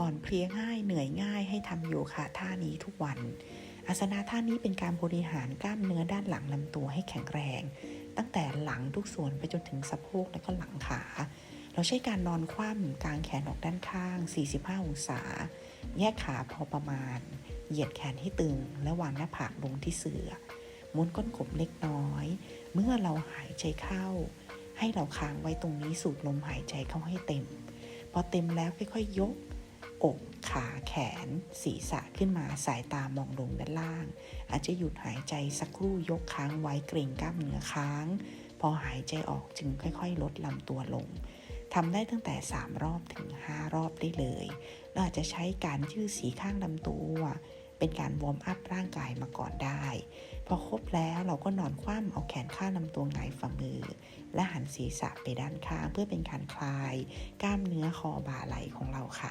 อ่อนเพลียง่ายเหนื่อยง่ายให้ทำโยคะท่านี้ทุกวัน อาสนะท่านี้เป็นการบริหารกล้ามเนื้อด้านหลังลำตัวให้แข็งแรง ตั้งแต่หลังทุกส่วนไปจนถึงสะโพกและก็หลังขา เราใช้การนอนคว่ำกางแขนออกด้านข้าง 45 องศา แยกขาพอประมาณ เหยียดแขนให้ตึง และวางหน้าผากลงที่เสือหมุนก้นกบเล็กน้อย เมื่อเราหายใจเข้า ให้เราค้างไว้ตรงนี้สูดลมหายใจเข้าให้เต็ม พอเต็มแล้วค่อยๆยก อกขาแขน ศีรษะขึ้นมาสายตามองลงด้านล่าง อาจจะหยุดหายใจสักครู่ยกค้างไว้เกรงกล้ามเนื้อค้าง พอหายใจออกจึงค่อยๆ ลดลำตัวลงทำได้ตั้งแต่ 3 รอบถึง 5 รอบได้เลยเราอาจจะใช้การยืดสีข้างลำตัว เป็นการวอร์มอัพร่างกายมาก่อนได้ พอครบแล้วเราก็นอนคว่ำเอาแขนข้างลำตัวหงายฝ่ามือ และหันศีรษะไปด้านข้างเพื่อเป็นการคลาย กล้ามเนื้อคอบ่าไหล่ของเราค่ะ